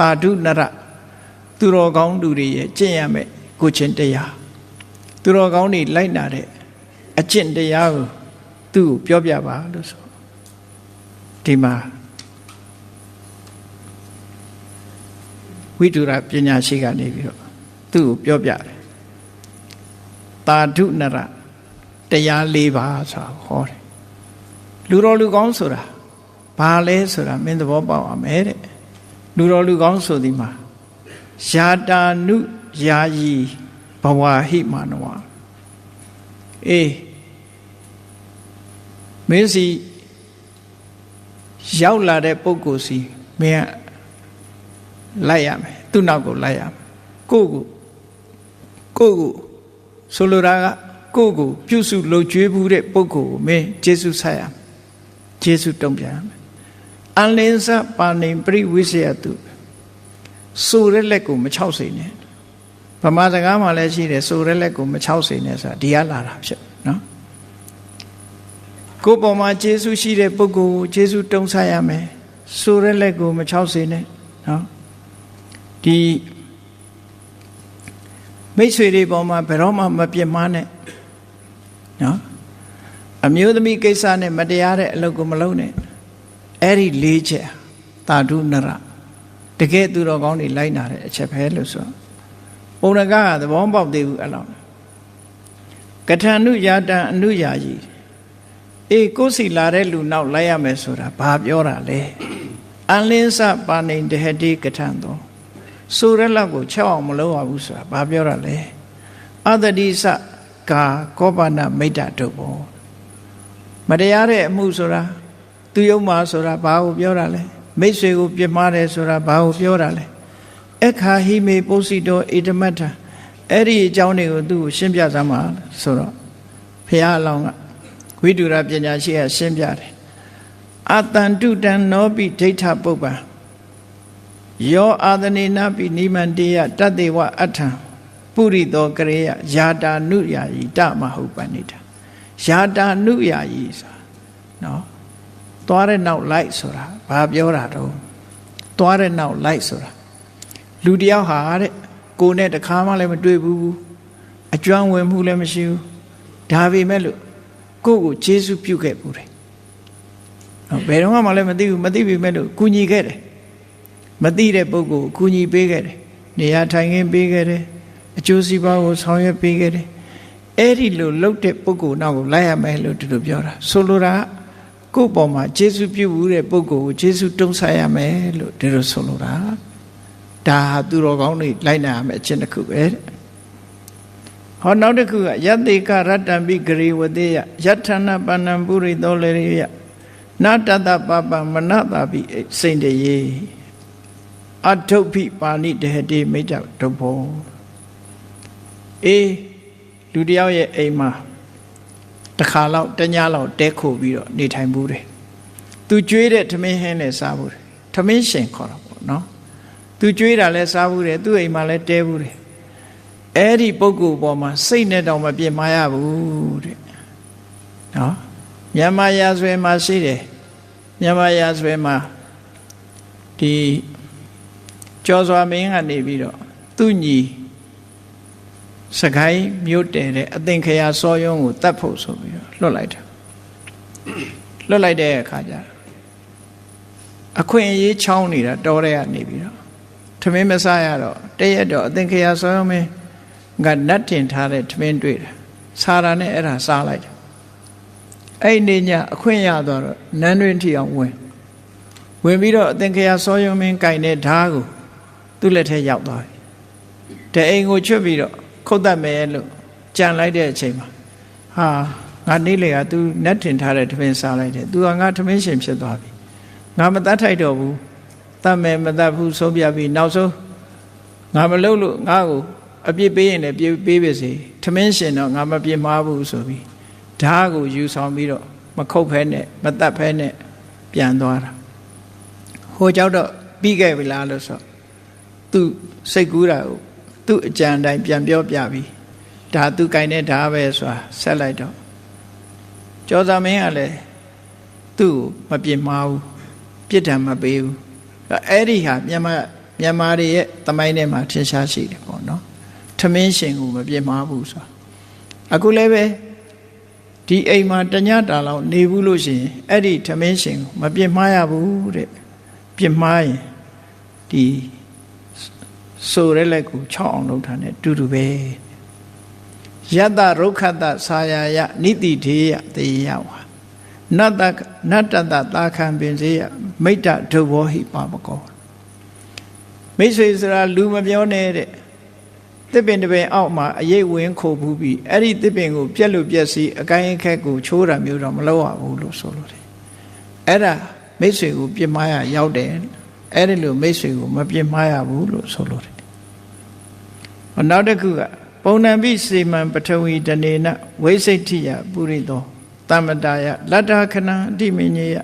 တာဓုနရသူတော်ကောင်းသူတွေရဲ့ကျင့်ရမယ်ကိုချင်းတရားသူတော်ကောင်းတွေလိုက်နာတဲ့အကျင့်တရားကိုသူ့ကိုပြောပြပါလို့ဆိုဒီမှာဝိတုရပညာရှိကနေပြီးတော့သူ့ကိုပြောပြတယ်တာဓုနရတရား၄ပါးဆိုတာဟောတယ်လူတော်လူကောင်းဆိုတာဘာလဲဆိုတာမင်းသဘောပေါက်အောင်မယ်တဲ့ လူတော်လူကောင်းဆိုဒီမှာယာတာနုယာယီဘဝဟိမာနဝအေးမင်းစီရောက်လာတဲ့ပုဂ္ဂိုလ်စီမင်းကလိုက်ရမယ်သူ့နောက်ကိုလိုက်ရမယ်ကိုကိုကိုကိုဆိုလိုတာကကိုကိုပြုစုလှုပ်ကြွေးဘူးတဲ့ပုဂ္ဂိုလ်ကိုမင်းကျေးဇူးဆက်ရမယ်ကျေးဇူးတုံ့ပြန်ရမယ် အလင်းစပါနေပရိဝိစယတုဆိုတဲ့လက်ကိုမချောက်စိတ်နဲ့ဗမာစကားမှာလည်းရှိတယ်ဆိုတဲ့လက်ကိုမချောက်စိတ်နဲ့ဆိုတာဒီကလာတာဖြစ်နော်ကိုယ်ပေါ်မှာကျေးဇူးရှိတဲ့ပုဂ္ဂိုလ်ကိုကျေးဇူးတုံ့ဆက်ရမယ်ဆိုတဲ့လက်ကိုမချောက်စိတ်နဲ့နော်ဒီမိတ်ဆွေတွေပေါ်မှာဘယ်တော့မှမပြစ်မှားနဲ့နော်အမျိုးသမီးကိစ္စနဲ့မတရားတဲ့အလုပ်ကိုမလုပ်နဲ့ အဲ့ဒီလေးချက်တာဓုနရတကယ်သူတော်ကောင်းတွေလိုက်နာတဲ့အချက်ပဲလို့ဆိုပုံရကကသဘောပေါက်သေးဘူးအဲ့လောက်ကထဏုယာတံအနုယာယီအေးကိုယ်စီလာတဲ့လူနောက်လိုက်ရမယ်ဆိုတာဘာပြောတာလဲအလင်းစပါနေတဟတိကထံသောဆိုရက်လောက်ကိုချက်အောင်မလုပ်ရဘူးဆိုတာဘာပြောတာလဲအတတိစကာကောပနာမိတ်တတုပ်ဘောမတရားတဲ့အမှုဆိုတာ သူယုံမှာဆိုတာဘာကိုပြောတာလဲမိတ်ဆွေကိုပြစ်မှားတယ်ဆိုတာဘာကိုပြောတာလဲအခါဟိမေပုစိတောဣဒမတ္ထအဲ့ဒီအကြောင်းတွေကိုသူ့ကိုရှင်းပြစမ်းပါဆိုတော့ဖះအလောင်းကဝိတုရပညာရှိကရှင်းပြတယ်အတန်တုတံနောပိဒိဋ္ဌပုပ္ပံယောအာသနေနာပိနိမန္တေယတတ္တေဝအထံပုရိသောကရေယယာတာနုယာယီတမဟုတ်ပဏိတာယာတာနုယာယီဆိုနော် သွားတဲ့နောက်လိုက်ဆိုတာဘာပြောတာတော့သွားတဲ့နောက်လိုက်ဆိုတာလူတယောက်ဟာတဲ့ကိုနဲ့တခါမှလည်းမတွေ့ဘူးအကျွမ်းဝင်မှုလည်းမရှိဘူးဒါပေမဲ့လို့ကိုယ့်ကိုကျေးဇူးပြုခဲ့ဘူးတယ်နော်ဘယ်တော့မှလည်းမသိဘူးမသိပေမဲ့လို့ကူညီခဲ့တယ်မသိတဲ့ပုဂ္ဂိုလ်ကိုကူညီပေးခဲ့တယ်နေရာထိုင်ခင်းပေးခဲ့တယ်အကျိုးစီးပွားကိုဆောင်ရွက်ပေးခဲ့တယ်အဲ့ဒီလိုလှုပ်တဲ့ပုဂ္ဂိုလ်နောက်ကိုလိုက်ရမယ်လို့ဒီလိုပြောတာဆိုလိုတာကို ယ့်ပေါ်မှာကျေးဇူးပြုဘူးတဲ့ပုဂ္ဂိုလ်ကိုကျေးဇူးတုံးဆက်ရမယ်လို့ဒီလိုဆိုလိုတာဒါဟာသူတော်ကောင်းတွေလိုက်နာရမယ်အချင်းတစ်ခုပဲတဲ့ဟောနောက်တစ်ခုကယတိကရတ္တံပိဂရေဝတေယယထဏပဏံပုရိသောလေရိယနာတတပပမနတာပိစိန်တရေအထုပ်ဖိပါဏိတဟတိမိတ္တဒုဘောအေးလူတယောက်ရဲ့အိမ်မှာ တစ်ခါလောက်တညလောက်တဲခိုပြီးတော့နေထိုင်ဘူးတယ်သူကျွေးတဲ့ထမင်းဟင်းနဲ့စားဘူးတယ်ထမင်းရှင်ခေါ်တာပေါ့နော်သူကျွေးတာလဲစားဘူးတယ်သူ့အိမ်မှာလဲတဲဘူးတယ်အဲ့ဒီပုဂ္ဂိုလ်ပေါ်မှာစိတ်နဲ့တောင်မပြစ်မရဘူးတဲ့နော်မြန်မာရာဇဝင်မှာရှိတယ်မြန်မာရာဇဝင်မှာဒီကျော်စွာမင်းကနေပြီးတော့သူ့ညီ စကိုင်းမြို့တယ်တဲ့အသင်္ခရာစောယုံကိုတတ်ဖို့ဆိုပြီးတော့လွတ်လိုက်တာလွတ်လိုက်တဲ့အခါကျအခွင့်အရေးချောင်းနေတာတော်တဲ့ကနေပြီးတော့ထမင်းမစားရတော့တရက်တော့အသင်္ခရာစောယုံမင်းကနတ်တင်ထားတဲ့ထမင်းတွေ့တယ်စားတာနဲ့အဲ့ဒါစားလိုက်တယ်အဲ့ဒီညအခွင့်ရသွားတော့နန်းတွင်ထီအောင်ဝင်ဝင်ပြီးတော့အသင်္ခရာစောယုံမင်းကင်တဲ့ဓားကိုသူ့လက်ထဲရောက်သွားပြီတဲ့အိမ်ကိုချွတ်ပြီးတော့ ခုတ်တတ်မယ်လို့ကြံလိုက်တဲ့အချိန်မှာဟာငါနေလေက तू နတ်တင်ထားတဲ့ထမင်းစားလိုက်တယ် तू ကငါထမင်းရှင်ဖြစ်သွားပြီငါမတတ်ထိုက်တော့ဘူးတတ်မယ်မတတ်ဘူးဆုံးပြပြီးနောက်ဆုံးငါမလုပ်လို့ငါ့ကိုအပြစ်ပေးရင်လည်းပြေးပေးပါစေထမင်းရှင်တော့ငါမပြေမှားဘူးဆိုပြီးဓာတ်ကိုယူဆောင်ပြီးတော့မခုတ်ဖဲနဲ့မတတ်ဖဲနဲ့ပြန်သွားတာဟိုကြောက်တော့ပြီးခဲ့ပြီလားလို့ဆိုသူစိတ်ကူးတာကို သူ့အကြံတိုင်းပြန်ပြောပြပြီးဒါသူကင်တဲ့ဓာပဲဆိုတာဆက်လိုက်တော့ကျော်သာမင်းကလည်းသူ့ကိုမပြစ်မှားဘူးပြစ်ဒဏ်မပေးဘူးအဲ့ဒီဟာမြန်မာမြန်မာတွေရဲ့သမိုင်းထဲမှာထင်ရှားရှိတယ်ပေါ့နော်ထမင်းရှင်ကိုမပြစ်မှားဘူးဆိုတာအခုလည်းပဲဒီအိမ်မှာတညတာလောက်နေဘူးလို့ရှိရင်အဲ့ဒီထမင်းရှင်ကိုမပြစ်မှားရဘူးတဲ့ပြစ်မှားရင်ဒီ ဆိုရဲလက်ကို6အောင်လုပ်တာ ਨੇ တူတူပဲယတ္တရုက္ခတဆာယာယနိတိထေယတေယဝါနတ္တနတ္တတသာခံပင်စေယမိတ္တဒုဘောဟိပါမကောမိတ်ဆွေဆိုတာလူမပြောနဲ့တဲ့တစ်ပင်တစ်ပင်အောက်မှာအရေးဝင်ခိုဘူးပြီးအဲ့ဒီတစ်ပင်ကိုပြက်လို့ပြက်စီအကိုင်းအခက်ကိုချိုးတာမျိုးတော့မလုပ်ရဘူးလို့ဆိုလို့တယ်အဲ့ဒါမိတ်ဆွေကိုပြစ်မှားရရောက်တယ် အဲ့ဒီလိုမိတ်ဆွေကိုမပြစ်မှားရဘူးလို့ဆိုလို့တယ်ဟောနောက်တစ်ခုကပုံဏံပိစေမံပထဝီတနေနဝိစိတ်ထိယပုရိသောတမ္မတာယလတ္ထခဏအတိမညေယ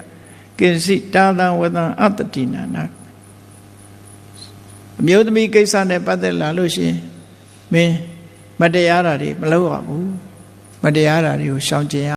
ကိစီတာသံဝတံအတ္တတိနာနာအမျိုးသမီးကိစ္စနဲ့ပတ်သက်လာလို့ရှိရင်မင်းမတရားတာတွေမလုပ်ရဘူးမတရားတာတွေကိုရှောင်ကျဉ်ရ